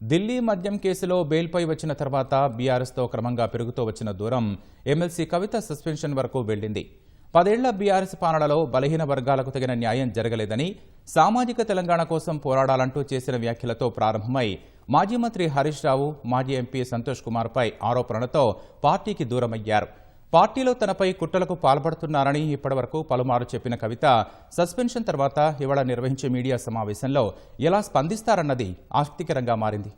ఢిల్లీ మద్యం కేసులో బెయిల్పై వచ్చిన తర్వాత బీఆర్ఎస్తో క్రమంగా పెరుగుతూ వచ్చిన దూరం ఎమ్మెల్సీ కవిత సస్పెన్షన్ వరకు వెళ్ళింది పదేళ్ళ బీఆర్ఎస్ పాలనలో బలహీన వర్గాలకు తగిన న్యాయం జరగలేదని సామాజిక తెలంగాణ కోసం పోరాడాలంటూ చేసిన వ్యాఖ్యలతో ప్రారంభమై మాజీ మంత్రి హరీష్ రావు మాజీ ఎంపీ సంతోష్ కుమార్పై ఆరోపణలతో పార్టీకి దూరమయ్యారు. పార్టీలో తనపై కుట్రలకు పాల్పడుతున్నారని ఇప్పటివరకు పలుమారు చెప్పిన కవిత సస్పెన్షన్ తర్వాత ఇవాళ నిర్వహించే మీడియా సమావేశంలో ఎలా స్పందిస్తారన్నది ఆసక్తికరంగా మారింది.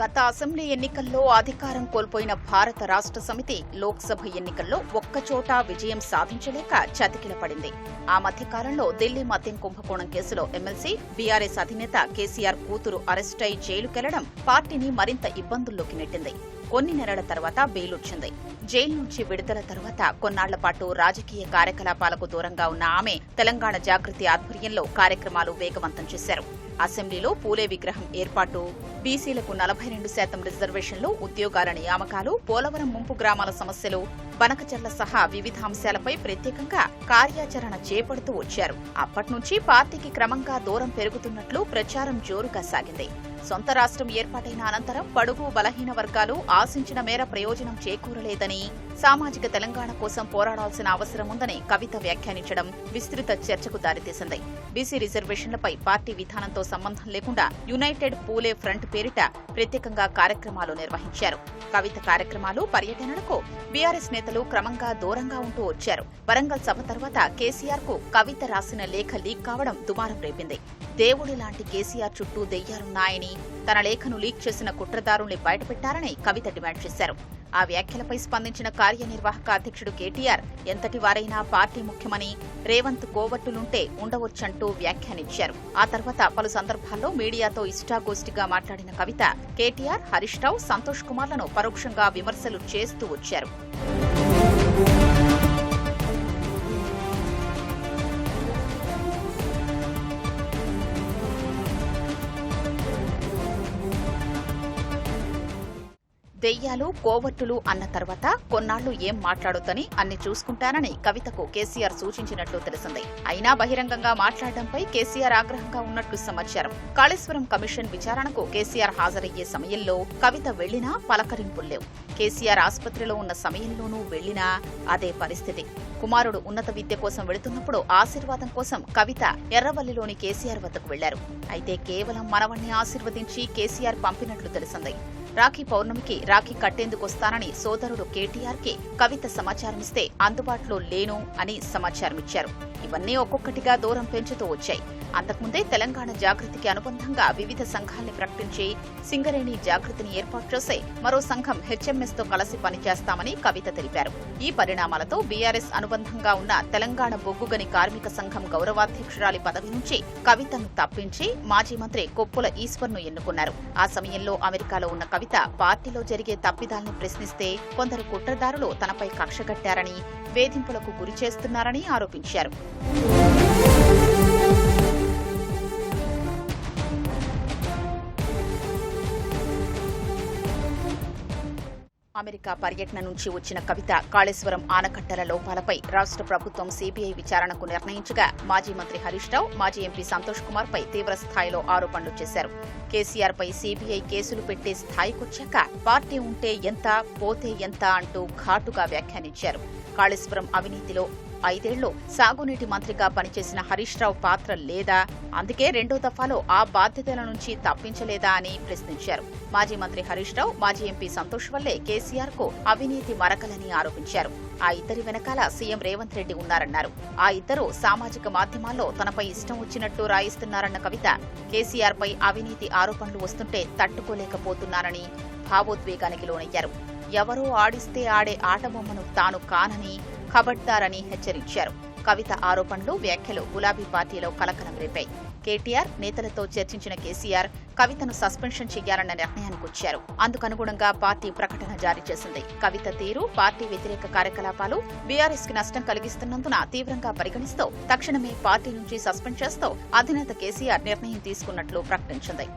గత అసెంబ్లీ ఎన్నికల్లో అధికారం కోల్పోయిన భారత రాష్ట్ర సమితి లోక్సభ ఎన్నికల్లో ఒక్కచోట విజయం సాధించలేక చతికిల పడింది. ఆ మధ్యకాలంలో ఢిల్లీ మద్యం కుంభకోణం కేసులో ఎమ్మెల్సీ బీఆర్ఎస్ అధినేత కేసీఆర్ కూతురు అరెస్టై జైలుకెళ్ళడం పార్టీని మరింత ఇబ్బందుల్లోకి నెట్టింది. కొన్ని నెలల తర్వాత బెయిలొచ్చింది. జైలు నుంచి విడుదల తర్వాత కొన్నాళ్ళ పాటు రాజకీయ కార్యకలాపాలకు దూరంగా ఉన్న ఆమె తెలంగాణ జాగృతి ఆధ్వర్యంలో కార్యక్రమాలు వేగవంతం చేశారు. అసెంబ్లీలో పూలే విగ్రహం ఏర్పాటు బీసీలకు నలభై రెండు శాతం రిజర్వేషన్లు ఉద్యోగాల నియామకాలు పోలవరం ముంపు గ్రామాల సమస్యలు బనకచర్ల సహా వివిధ అంశాలపై ప్రత్యేకంగా కార్యాచరణ చేపడుతూ వచ్చారు. అప్పటి నుంచి పార్టీకి క్రమంగా దూరం పెరుగుతున్నట్లు ప్రచారం జోరుగా సాగింది. సొంత రాష్ట్రం ఏర్పాటైన అనంతరం పడుగు బలహీన వర్గాలు ఆశించిన మేర ప్రయోజనం చేకూరలేదని సామాజిక తెలంగాణ కోసం పోరాడాల్సిన అవసరం ఉందని కవిత వ్యాఖ్యానించడం విస్తృత చర్చకు దారితీసింది. బీసీ రిజర్వేషన్లపై పార్టీ విధానంతో సంబంధం లేకుండా యునైటెడ్ పూలే ఫ్రంట్ పేరిట ప్రత్యేకంగా కార్యక్రమాలు నిర్వహించారు. కవిత కార్యక్రమాలు పర్యటనలకు బీఆర్ఎస్ నేతలు క్రమంగా దూరంగా ఉంటూ వచ్చారు. వరంగల్ సభ తర్వాత కేసీఆర్కు కవిత రాసిన లేఖ లీక్ కావడం దుమారం రేపింది. దేవుడి లాంటి కేసీఆర్ చుట్టూ దెయ్యాలున్నాయని తన లేఖను లీక్ చేసిన కుట్రదారుల్ని బయటపెట్టారని కవిత డిమాండ్ చేశారు. ఆ వ్యాఖ్యలపై స్పందించిన కార్యనిర్వాహక అధ్యక్షుడు కేటీఆర్ ఎంతటి వారైనా పార్టీ ముఖ్యమని రేవంత్ కోవట్టులుంటే ఉండవచ్చంటూ వ్యాఖ్యానించారు. ఆ తర్వాత పలు సందర్భాల్లో మీడియాతో ఇష్టాగోష్ఠిగా మాట్లాడిన కవిత కేటీఆర్ హరీష్ రావు సంతోష్ కుమార్లను పరోక్షంగా విమర్శలు చేస్తూ వచ్చారు. దెయ్యాలు కోవట్టులు అన్న తర్వాత కొన్నాళ్ళు ఏం మాట్లాడొద్దని అన్ని చూసుకుంటానని కవితకు కేసీఆర్ సూచించినట్లు తెలిసింది. అయినా బహిరంగంగా మాట్లాడడంపై కేసీఆర్ ఆగ్రహంగా ఉన్నట్లు సమాచారం. కాళేశ్వరం కమిషన్ విచారణకు కేసీఆర్ హాజరయ్యే సమయంలో కవిత వెళ్ళినా పలకరింపుల్లేవు కేసీఆర్ ఆసుపత్రిలో ఉన్న సమయంలోనూ వెళ్ళినా అదే పరిస్థితి. కుమారుడు ఉన్నత విద్య కోసం వెళుతున్నప్పుడు ఆశీర్వాదం కోసం కవిత ఎర్రవల్లిలోని కేసీఆర్ వద్దకు వెళ్ళారు అయితే కేవలం మనవణ్ణి ఆశీర్వదించి కేసీఆర్ పంపినట్లు తెలిసింది. రాఖీ పౌర్ణమికి రాఖీ కట్టేందుకు వస్తానని సోదరుడు కేటీఆర్కి కవిత సమాచారమిస్తే అందుబాటులో లేను అని సమాచారమిచ్చారు. ఇవన్నీ ఒక్కొక్కటిగా దూరం పెంచుతూ వచ్చాయి. అంతకుముందే తెలంగాణ జాగృతికి అనుబంధంగా వివిధ సంఘాల్ని ప్రకటించి సింగరేణి జాగృతిని ఏర్పాటు చేసే మరో సంఘం హెచ్ఎంఎస్తో కలిసి పనిచేస్తామని కవిత తెలిపారు. ఈ పరిణామాలతో బీఆర్ఎస్ అనుబంధంగా ఉన్న తెలంగాణ బొగ్గుగని కార్మిక సంఘం గౌరవాధ్యక్షురాలి పదవి నుంచి కవితను తప్పించి మాజీ మంత్రి కొప్పుల ఈశ్వర్ను ఎన్నుకున్నారు. ఆ సమయంలో అమెరికాలో ఉన్న కవిత పార్టీలో జరిగే తప్పిదాల్ని ప్రశ్నిస్తే కొందరు కుట్రదారులు తనపై కక్షగట్టారని వేధింపులకు గురి చేస్తున్నారని ఆరోపించారు. అమెరికా పర్యటన నుంచి వచ్చిన కవిత కాళేశ్వరం ఆనకట్టల లోపాలపై రాష్ట్ర ప్రభుత్వం సీబీఐ విచారణకు నిర్ణయించగా మాజీ మంత్రి హరీష్ రావు మాజీ ఎంపీ సంతోష్ కుమార్ పై తీవ్రస్థాయిలో ఆరోపణలు చేశారు. కేసీఆర్ పై సీబీఐ కేసులు పెట్టే స్థాయికొచ్చాక పార్టీ ఉంటే ఎంత పోతే ఎంత అంటూ ఘాటుగా వ్యాఖ్యానించారు. కాళేశ్వరం అవినీతిలో ఐదేళ్ళు సాగునీటి మంత్రిగా పనిచేసిన హరీష్ రావు పాత్ర లేదా? అందుకే రెండో దఫాలో ఆ బాధ్యతల నుంచి తప్పించలేదా అని ప్రశ్నించారు. మాజీ మంత్రి హరీష్ రావు మాజీ ఎంపీ సంతోష్ వల్లే కేసీఆర్కు అవినీతి మరకలని ఆరోపించారు. ఆ ఇద్దరి వెనకాల సీఎం రేవంత్ రెడ్డి ఉన్నారన్నారు. ఆ ఇద్దరు సామాజిక మాధ్యమాల్లో తనపై ఇష్టం వచ్చినట్టు రాయిస్తున్నారన్న కవిత. కేసీఆర్ పై అవినీతి ఆరోపణలు వస్తుంటే తట్టుకోలేకపోతున్నారని భావోద్వేగానికి లోనయ్యారు. ఎవరో ఆడిస్తే ఆడే ఆటబొమ్మను తాను కానని ఖబడ్దారని హెచ్చరించారు. కవిత ఆరోపణలు వ్యాఖ్యలు గులాబీ పార్టీలో కలకలం రేపాయి. కేటీఆర్ నేతలతో చర్చించిన కేసీఆర్ కవితను సస్పెన్షన్ చేయాలన్న నిర్ణయానికి వచ్చారు అందుకనుగుణంగా పార్టీ ప్రకటన జారీ చేసింది. కవిత తీరు పార్టీ వ్యతిరేక కార్యకలాపాలు బీఆర్ఎస్కి నష్టం కలిగిస్తున్నందున తీవ్రంగా పరిగణిస్తూ తక్షణమే పార్టీ నుంచి సస్పెండ్ చేస్తూ అధినేత కేసీఆర్ నిర్ణయం తీసుకున్నట్లు ప్రకటించింది.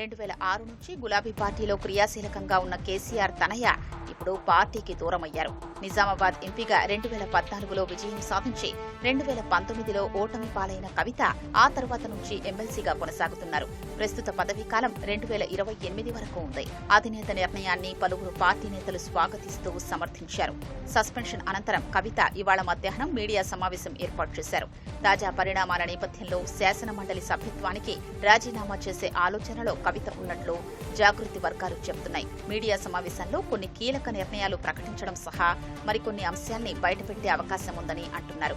రెండు వేల ఆరు నుంచి గులాబీ పార్టీలో క్రియాశీలకంగా ఉన్న కేసీఆర్ తనయ ఇప్పుడు పార్టీకి దూరమయ్యారు. నిజామాబాద్ ఎంపీగా రెండు వేల పద్నాలుగులో విజయం సాధించి రెండు వేల పంతొమ్మిదిలో ఓటమి పాలైన కవిత ఆ తర్వాత నుంచి ఎమ్మెల్సీగా కొనసాగుతున్నారు. ప్రస్తుత పదవీ కాలం రెండు వేల ఇరవై ఎనిమిది వరకు ఉంది. అధినేత నిర్ణయాన్ని పలువురు పార్టీ నేతలు స్వాగతిస్తూ సమర్థించారు. సస్పెన్షన్ అనంతరం కవిత ఇవాళ మధ్యాహ్నం మీడియా సమావేశం ఏర్పాటు చేశారు. తాజా పరిణామాల నేపథ్యంలో శాసన మండలి సభ్యత్వానికి రాజీనామా చేసే ఆలోచనలో కవిత ఉన్నట్లు జాగృతి వర్గాలు చెబుతున్నాయి. మీడియా సమావేశంలో కొన్ని కీలక నిర్ణయాలు ప్రకటించడం సహా మరికొన్ని అంశాల్ని బయటపెట్టే అవకాశం ఉందని అంటున్నారు.